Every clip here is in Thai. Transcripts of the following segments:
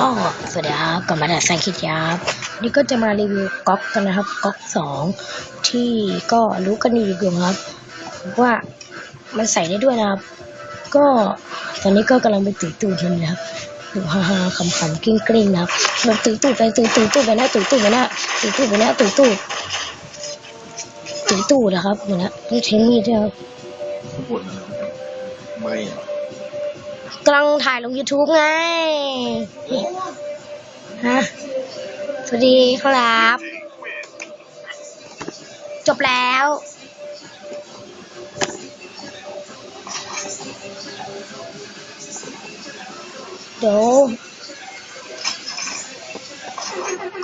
ก็สวัสดีครับกลับมาจากแซงคิดยับนี่ก็จะมารีวิวก๊อกกันนะครับก๊อกสองที่ก็รู้กันดีอยู่ครับ ว่ามันใส่ได้ด้วยนะครับ ก็ตอนนี้ก็กำลังไปตื่นตูดมันนะครับดูฮ่าฮ่าๆขำๆกิ้งกลิ้งๆนะครับมันตื่นตูดไปตื่นตื่นตูดไปนะตื่นตูดไปนะตื่นตูดไปนะตื่นตูดตื่นตูดนะครับเหมือนนะนี่เทนมีดด้วยครับปวดนะครับไม่ กำลังถ่ายลง YouTube ไง ฮะ สวัสดีครับ จบแล้วเดี๋ยว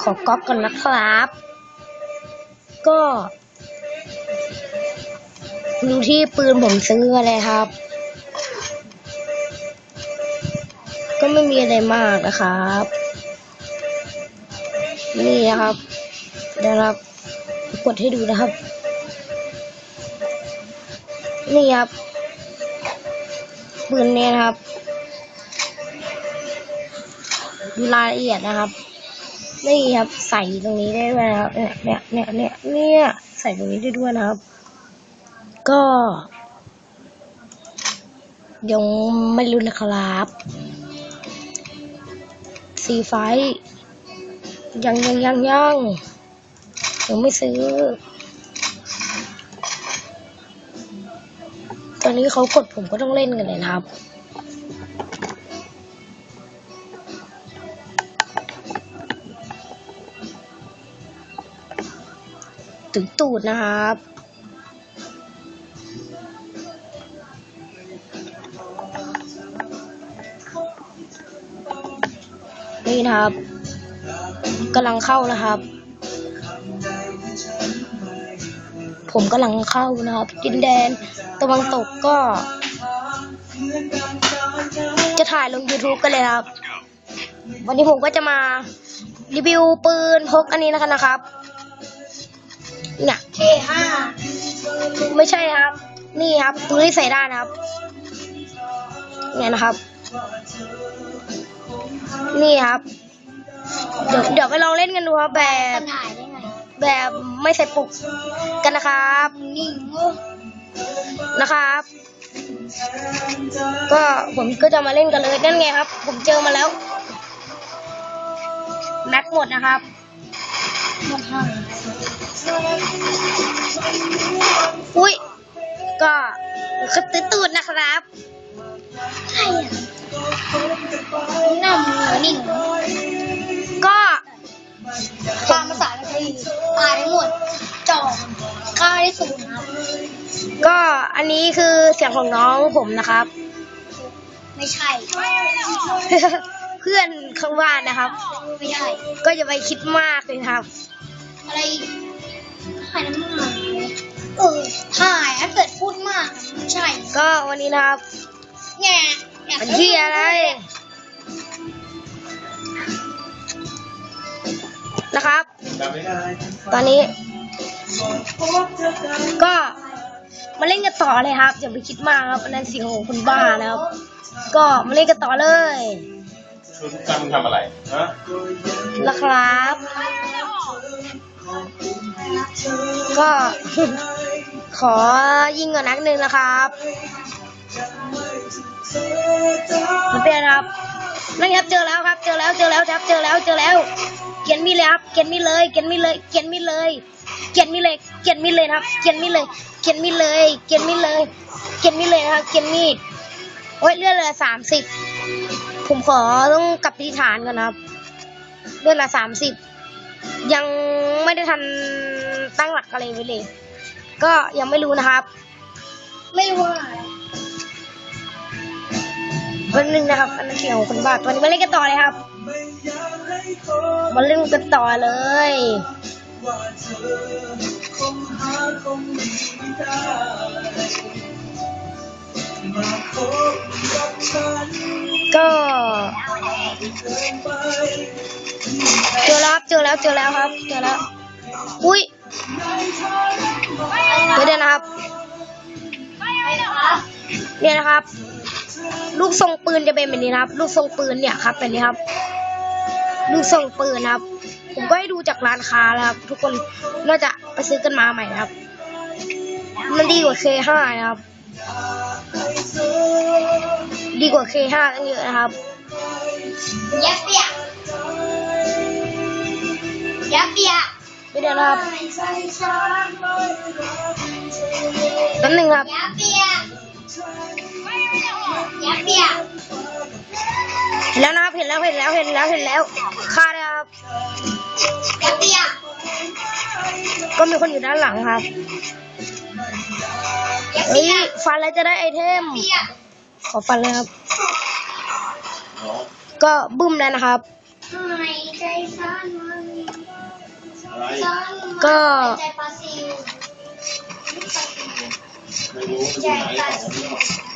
ขอก๊อปก่อนนะครับ ก็ดูที่ปืนผมซื้อเลยครับ ก็ไม่มีอะไรมากนะครับ นี่นะครับเดี๋ยวนะครับกดให้ดูนะครับ นี่ครับปืนเนี่ยนะครับ ดูรายละเอียดนะครับ นี่ครับใส่ตรงนี้ได้ด้วยนะครับ เนี่ยเนี่ยเนี่ยเนี่ยเนี่ยใส่ตรงนี้ได้ด้วยนะครับ ก็ยังไม่รู้นะครับ สีไฟยังยังยังยังยังไม่ซื้อ ตอนนี้เขากดผมก็ต้องเล่นกันเลยนะครับถึงตูดนะครับ นี่นะครับกำลังเข้านะครับ ผมกำลังเข้านะครับดินแดนตะวันตกก็ จะถ่ายลง YouTube กันเลยครับ วันนี้ผมก็จะมารีวิวปืนพกอันนี้นะครับนะครับเนี่ย K5 ไม่ใช่ครับ นี่ครับปืนที่ใส่ได้นะครับ เนี่ยนะครับ นี่ครับ เดี๋ยวเดี๋ยวไปลองเล่นกันดูครับแบบ ถ่ายได้ไงแบบไม่ใส่ปุกกันนะครับ นิ่งนะครับ ก็ผมก็จะมาเล่นกันเลยนั่นไงครับ ผมเจอมาแล้วแม็กหมดนะครับ หมดห้องอุ้ยก็คือตื้อตูดนะครับ ใช่อะ หน้ามือนิ่ง ก็ตามภาษาไทยตายทั้งหมดจอค่าได้ศูนย์ครับ ก็อันนี้คือเสียงของน้องผมนะครับ ไม่ใช่ เพื่อนข้างบ้านนะครับ ไม่ใช่ ก็อย่าไปคิดมากเลยครับ อะไรถ่ายน้ำมันเออถ่ายถ้าเกิดพูดมากอะไม่ใช่ ก็วันนี้นะครับเนี่ยอยาก มันที่อะไร นะครับจำไม่ได้ตอนนี้ ก็มาเล่นกันต่อเลยครับอย่าไปคิดมากครับอันนั้นเสียงของคุณบ้านะครับ ก็มาเล่นกันต่อเลยชุดจำทำอะไรฮะนะครับ ก็ ขอยิงก่อนนักหนึ่งนะครับ มันเป็นครับนั่นครับเจอแล้วครับเจอแล้วเจอแล้วครับเจอแล้วเจอแล้ว เกียนมีเลยครับ เกียนมีเลยเกียนมีเลย เกียนมีเลย เกียนมีเลย เกียนมีเลยครับ เกียนมีเลย เกียนมีเลย เกียนมีเลย เกียนมีเลยนะครับ เกียนมีดโอ้ยเลือดเหลือสามสิบผมขอต้องกลับที่ฐานก่อนครับเลือดละสามสิบยังไม่ได้ทันตั้งหลักอะไรไว้เลย ก็ยังไม่รู้นะครับ ไม่ว่า วันหนึ่งนะครับอันนั้นเสียงของคนบ้าตอนนี้มาเล่นกันต่อเลยครับมาเล่นกันต่อเลยก็เจอแล้วครับเจอแล้วเจอแล้วครับเจอแล้วอุ้ยเดี๋ยวนะครับเนี่ยนะครับ ลูกทรงปืนจะเป็นแบบนี้นะครับ ลูกทรงปืนเนี่ยครับเป็นนี้ครับ ลูกส่งปืนนะครับ ผมก็ให้ดูจากร้านค้าแล้วครับ ทุกคนน่าจะไปซื้อกันมาใหม่นะครับ มันดีกว่า K5 นะครับ ดีกว่า K5 ตั้งเยอะนะครับยับเปียกยับเปียกไม่ได้นะครับแป๊บหนึงครับยับเปียกยับเปียก เห็นแล้วนะครับเห็นแล้วเห็นแล้วเห็นแล้วเห็นแล้วฆ่าเลยครับยับเปียกก็มีคนอยู่ด้านหลังครับยับเฮ้เปียยกฟันแล้วจะได้ไอเทมเปียกขอฟันเลยครับอ๋อก็บึ้มแล้วนะครับหายใจสั้นมันอะไรสั้นก็ใจปลาซิว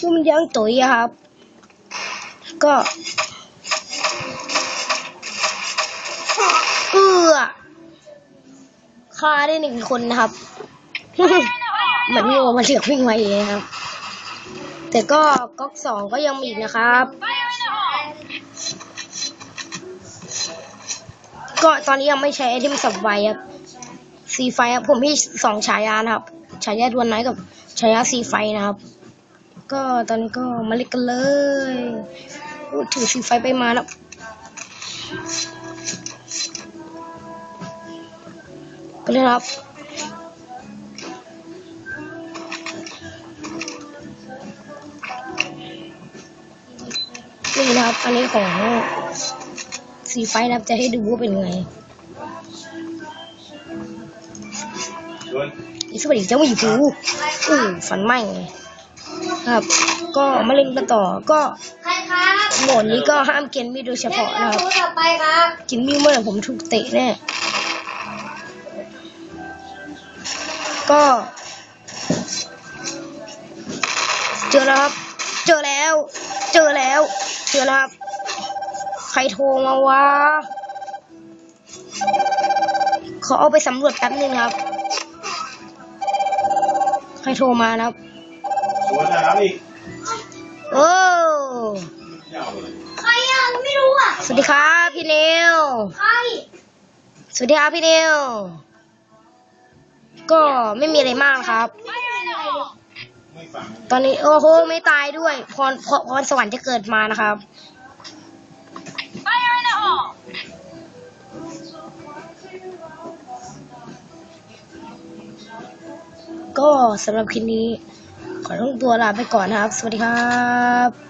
พื่อนมันยังตุ๋ยครับ ก็เอื้อฆ่าได้หนึ่งคนนะครับเหมือนงูมันเสือกวิ่งมาเองครับ แต่ก็ก๊อกสองก็ยังมีอีกนะครับก็ตอนนี้ยังไม่ใช้ไอเทมสับไวครับซีไฟครับผมพี่สองฉายานะครับ ฉายาดวลไนกับฉายาซีไฟนะครับ ก็ตอนนี้ก็มาเล่นกันเลยพูดถือซีไฟไปมาแล้วไปเลยครับนี่นะครับ อันนี้ของซีไฟนะครับจะให้ดูว่าเป็นไงโดนอีสวัสดีเจ้าหมีฟูอือฝันไหม ครับ ก็มาเล่นกันต่อก็ใครครับโหมดนี้ก็ห้ามเกนมีดโดยเฉพาะนะครับเดี๋ยวต่อไปครับกินมีดเมื่อไหร่ผมถูกเตะแน่ก็ เจอแล้วครับ เจอแล้ว เจอแล้ว เจอแล้วครับ ใครโทรมาวะขอเอาไปสำรวจแป๊บนึงครับ ใครโทรมานะครับ สวนน้ำอีกโอ้ยาวเลยใครอะไม่รู้อะ สวัสดีครับพี่เนวใคร สวัสดีครับพี่เนวก็ไม่มีอะไรมากครับ ไม่เป็นไรเลยไม่ฟังตอนนี้โอ้โหไม่ตายด้วย พรพรพรสวรรค์จะเกิดมานะครับก็สำหรับคลิปนี้ ขอต้องตัวลาไปก่อนนะครับ สวัสดีครับ